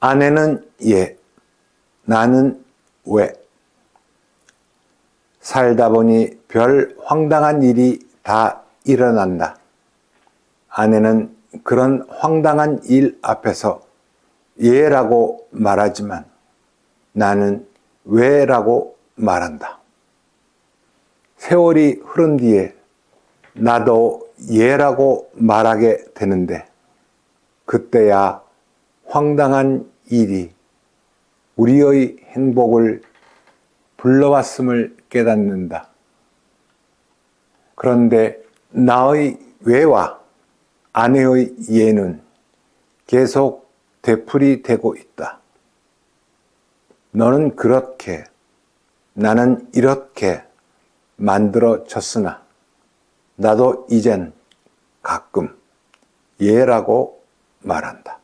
아내는 예, 나는 왜. 살다 보니 별 황당한 일이 다 일어난다. 아내는 그런 황당한 일 앞에서 예라고 말하지만 나는 왜라고 말한다. 세월이 흐른 뒤에 나도 예라고 말하게 되는데 그때야 황당한 일이 우리의 행복을 불러왔음을 깨닫는다. 그런데 나의 왜와 아내의 예는 계속 되풀이 되고 있다. 너는 그렇게, 나는 이렇게 만들어졌으나, 나도 이젠 가끔 예라고 말한다.